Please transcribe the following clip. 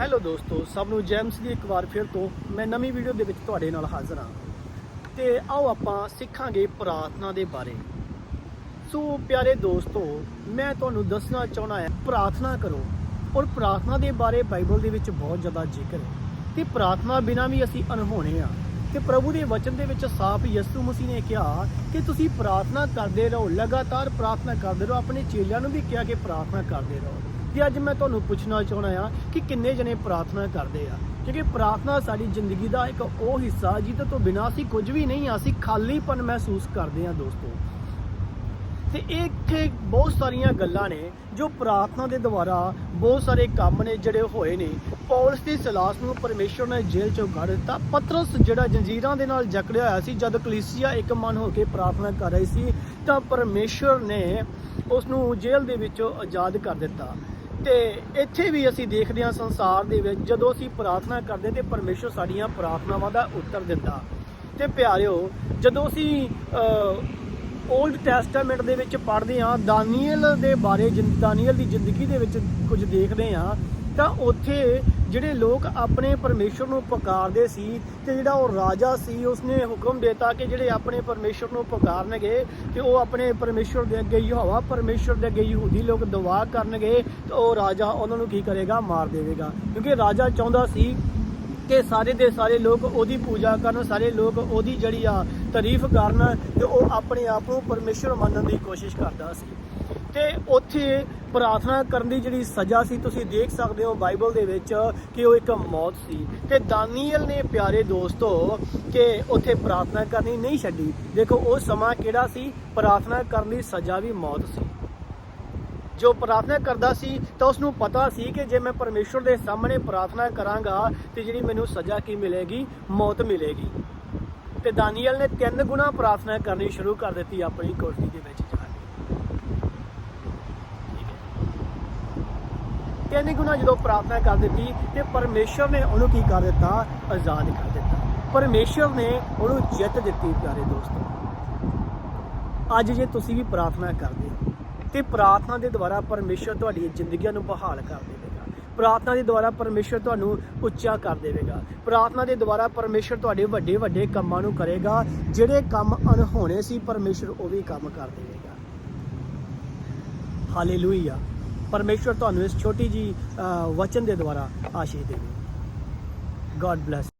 Hello ਦੋਸਤੋ, ਸਭ ਨੂੰ ਜੈਮਸ ਦੀ ਇੱਕ ਵਾਰ ਫਿਰ ਤੋਂ ਮੈਂ ਨਵੀਂ ਵੀਡੀਓ ਦੇ ਵਿੱਚ ਤੁਹਾਡੇ ਨਾਲ ਹਾਜ਼ਰ ਹਾਂ। ਤੇ ਆਓ ਆਪਾਂ ਸਿੱਖਾਂਗੇ ਪ੍ਰਾਰਥਨਾ ਦੇ ਬਾਰੇ। ਸੋ ਪਿਆਰੇ ਦੋਸਤੋ, ਮੈਂ ਤੁਹਾਨੂੰ ਦੱਸਣਾ ਚਾਹਣਾ ਹੈ, ਪ੍ਰਾਰਥਨਾ ਕਰੋ। ਔਰ ਪ੍ਰਾਰਥਨਾ ਦੇ ਬਾਰੇ ਬਾਈਬਲ ਦੇ ਵਿੱਚ ਬਹੁਤ ਜ਼ਿਆਦਾ ਜ਼ਿਕਰ ਹੈ। ਤੇ ਪ੍ਰਾਰਥਨਾ ਬਿਨਾ ਵੀ ਅਸੀਂ ਅਨਹੋਣੇ ਆ ਤੇ ਪ੍ਰਭੂ ਦੇ ਵਚਨ ਦੇ ਵਿੱਚ ਸਾਫ਼ ਯਿਸੂ ਮਸੀਹ ਨੇ ਕਿਹਾ ਕਿ ਤੁਸੀਂ ਪ੍ਰਾਰਥਨਾ ਕਰਦੇ ਰਹੋ, ਲਗਾਤਾਰ ਪ੍ਰਾਰਥਨਾ ਕਰਦੇ ਰਹੋ, ਆਪਣੇ ਚੇਲਿਆਂ ਨੂੰ ਵੀ ਕਿਹਾ ਕਿ ਪ੍ਰਾਰਥਨਾ ਕਰਦੇ ਰਹੋ। ਤੇ ਅੱਜ ਮੈਂ ਤੁਹਾਨੂੰ ਪੁੱਛਣਾ ਚਾਹਣਾ ਆ ਕਿ ਕਿੰਨੇ ਜਣੇ ਪ੍ਰਾਰਥਨਾ ਕਰਦੇ ਆ? ਕਿਉਂਕਿ ਪ੍ਰਾਰਥਨਾ ਸਾਡੀ ਜ਼ਿੰਦਗੀ ਦਾ ਇੱਕ ਉਹ ਹਿੱਸਾ ਜਿਹਦੇ ਤੋਂ ਬਿਨਾਂ ਅਸੀਂ ਕੁਝ ਵੀ ਨਹੀਂ ਆ, ਅਸੀਂ ਖਾਲੀਪਨ ਮਹਿਸੂਸ ਕਰਦੇ ਆ ਦੋਸਤੋ। ਤੇ ਇਹ ਇੱਥੇ ਬਹੁਤ ਸਾਰੀਆਂ ਗੱਲਾਂ ਨੇ ਜੋ ਪ੍ਰਾਰਥਨਾ ਦੇ ਦੁਆਰਾ ਬਹੁਤ ਸਾਰੇ ਕੰਮ ਨੇ ਜਿਹੜੇ ਹੋਏ ਨੇ। ਪੌਲਸ ਦੀ ਸਲਾਸ ਨੂੰ ਪਰਮੇਸ਼ਵਰ ਨੇ ਜੇਲ੍ਹ ਚੋਂ ਕੱਢ ਦਿੱਤਾ। ਪਤਰਸ ਜਿਹੜਾ ਜੰਜੀਰਾਂ ਦੇ ਨਾਲ ਜਕੜਿਆ ਹੋਇਆ ਸੀ, ਜਦ ਕਲੀਸਿਆ ਇੱਕ ਮਨ ਹੋ ਕੇ ਪ੍ਰਾਰਥਨਾ ਕਰ ਰਹੀ ਸੀ, ਤਾਂ ਪਰਮੇਸ਼ਵਰ ਨੇ ਉਸ ਨੂੰ ਜੇਲ੍ਹ ਦੇ ਵਿੱਚੋਂ ਆਜ਼ਾਦ ਕਰ ਦਿੱਤਾ। ਤੇ ਇੱਥੇ ਵੀ ਅਸੀਂ ਦੇਖਦੇ ਹਾਂ ਸੰਸਾਰ ਦੇ ਵਿੱਚ ਜਦੋਂ ਅਸੀਂ ਪ੍ਰਾਰਥਨਾ ਕਰਦੇ ਤੇ ਪਰਮੇਸ਼ਵਰ ਸਾਡੀਆਂ ਪ੍ਰਾਰਥਨਾਵਾਂ ਦਾ ਉੱਤਰ ਦਿੰਦਾ। ਤੇ ਪਿਆਰਿਓ, ਜਦੋਂ ਅਸੀਂ 올ਡ ਟੈਸਟਾਮੈਂਟ ਦੇ ਵਿੱਚ ਪੜ੍ਹਦੇ ਹਾਂ, ਦਾਨੀਅਲ ਦੇ ਬਾਰੇ ਜਿੰ- ਦਾਨੀਏਲ ਦੀ ਜ਼ਿੰਦਗੀ ਦੇ ਵਿੱਚ ਕੁਝ ਦੇਖਦੇ ਹਾਂ, ਤਾਂ ਉੱਥੇ ਜਿਹੜੇ ਲੋਕ ਆਪਣੇ ਪਰਮੇਸ਼ਵਰ ਨੂੰ ਪੁਕਾਰਦੇ ਸੀ ਤੇ ਜਿਹੜਾ ਉਹ ਰਾਜਾ ਸੀ, ਉਸਨੇ ਹੁਕਮ ਦਿੱਤਾ ਕਿ ਜਿਹੜੇ ਆਪਣੇ ਪਰਮੇਸ਼ਵਰ ਨੂੰ ਪੁਕਾਰਨਗੇ ਤੇ ਉਹ ਆਪਣੇ ਪਰਮੇਸ਼ਵਰ ਦੇ ਅੱਗੇ ਯਹੋਵਾ ਪਰਮੇਸ਼ਵਰ ਦੇ ਅੱਗੇ ਯਹੂਦੀ ਲੋਕ ਦੁਆ ਕਰਨਗੇ ਤੇ ਉਹ ਰਾਜਾ ਉਹਨਾਂ ਨੂੰ ਕੀ ਕਰੇਗਾ? ਮਾਰ ਦੇਵੇਗਾ। ਕਿਉਂਕਿ ਰਾਜਾ ਚਾਹੁੰਦਾ ਸੀ ਕਿ ਸਾਰੇ ਦੇ ਸਾਰੇ ਲੋਕ ਉਹਦੀ ਪੂਜਾ ਕਰਨ, ਸਾਰੇ ਲੋਕ ਉਹਦੀ ਜਿਹੜੀ ਆ ਤਾਰੀਫ ਕਰਨ ਤੇ ਉਹ ਆਪਣੇ ਆਪ ਨੂੰ ਪਰਮੇਸ਼ਰ ਮੰਨਣ ਦੀ ਕੋਸ਼ਿਸ਼ ਕਰਦਾ ਸੀ। ਤੇ ਉੱਥੇ ਪ੍ਰਾਰਥਨਾ ਕਰਨ ਦੀ ਜਿਹੜੀ ਸਜ਼ਾ ਸੀ, ਤੁਸੀਂ ਦੇਖ ਸਕਦੇ ਹੋ ਬਾਈਬਲ ਦੇ ਵਿੱਚ ਕਿ ਉਹ ਇੱਕ ਮੌਤ ਸੀ। ਤੇ ਦਾਨੀਅਲ ਨੇ ਪਿਆਰੇ ਦੋਸਤੋ ਕਿ ਉੱਥੇ ਪ੍ਰਾਰਥਨਾ ਕਰਨੀ ਨਹੀਂ ਛੱਡੀ। ਦੇਖੋ, ਉਹ ਸਮਾਂ ਕਿਹੜਾ ਸੀ? ਪ੍ਰਾਰਥਨਾ ਕਰਨ ਦੀ ਸਜ਼ਾ ਵੀ ਮੌਤ ਸੀ। ਜੋ ਪ੍ਰਾਰਥਨਾ ਕਰਦਾ ਸੀ, ਤਾਂ ਉਸ ਨੂੰ ਪਤਾ ਸੀ ਕਿ ਜੇ ਮੈਂ ਪਰਮੇਸ਼ਵਰ ਦੇ ਸਾਹਮਣੇ ਪ੍ਰਾਰਥਨਾ ਕਰਾਂਗਾ, ਤੇ ਜਿਹੜੀ ਮੈਨੂੰ ਸਜ਼ਾ ਕੀ ਮਿਲੇਗੀ? ਮੌਤ ਮਿਲੇਗੀ। ਤੇ ਦਾਨੀਅਲ ਨੇ ਤਿੰਨ ਗੁਣਾ ਪ੍ਰਾਰਥਨਾ ਕਰਨੀ ਸ਼ੁਰੂ ਕਰ ਦਿੱਤੀ ਆਪਣੀ ਕੋਠੜੀ ਦੇ ਵਿੱਚ ਜਾ ਕੇ ਠੀਕ ਹੈ। ਤਿੰਨ ਗੁਣਾ ਜਦੋਂ ਪ੍ਰਾਰਥਨਾ ਕਰ ਦਿੱਤੀ ਤੇ ਪਰਮੇਸ਼ਵਰ ਨੇ ਉਹਨੂੰ ਕੀ ਕਰ ਦਿੱਤਾ? ਆਜ਼ਾਦ ਕਰ ਦਿੱਤਾ। ਪਰਮੇਸ਼ਵਰ ਨੇ ਉਹਨੂੰ ਜਿੱਤ ਦਿੱਤੀ ਪਿਆਰੇ ਦੋਸਤੋ। ਅੱਜ ਜੇ ਤੁਸੀਂ ਵੀ ਪ੍ਰਾਰਥਨਾ ਕਰਦੇ ਹੋ, ਤੇ ਪ੍ਰਾਰਥਨਾ ਦੇ ਦੁਆਰਾ ਪਰਮੇਸ਼ਰ ਤੁਹਾਡੀ ਜ਼ਿੰਦਗੀਆਂ ਨੂੰ ਬਹਾਲ ਕਰ ਦੇਵੇਗਾ। ਪ੍ਰਾਰਥਨਾ ਦੇ ਦੁਆਰਾ ਪਰਮੇਸ਼ਰ ਤੁਹਾਨੂੰ ਉੱਚਾ ਕਰ ਦੇਵੇਗਾ। ਪ੍ਰਾਰਥਨਾ ਦੇ ਦੁਆਰਾ ਪਰਮੇਸ਼ਰ ਤੁਹਾਡੇ ਵੱਡੇ ਵੱਡੇ ਕੰਮਾਂ ਨੂੰ ਕਰੇਗਾ। ਜਿਹੜੇ ਕੰਮ ਅਣਹੋਣੇ ਸੀ ਪਰਮੇਸ਼ਰ ਉਹ ਵੀ ਕੰਮ ਕਰ ਦੇਵੇਗਾ। ਹਾਲੇਲੂਇਆ। ਪਰਮੇਸ਼ਰ ਤੁਹਾਨੂੰ ਇਸ ਛੋਟੀ ਜੀ ਵਚਨ ਦੇ ਦੁਆਰਾ ਆਸ਼ੀਸ਼ ਦੇਵੇ ਗੋਡ ਬlesਸ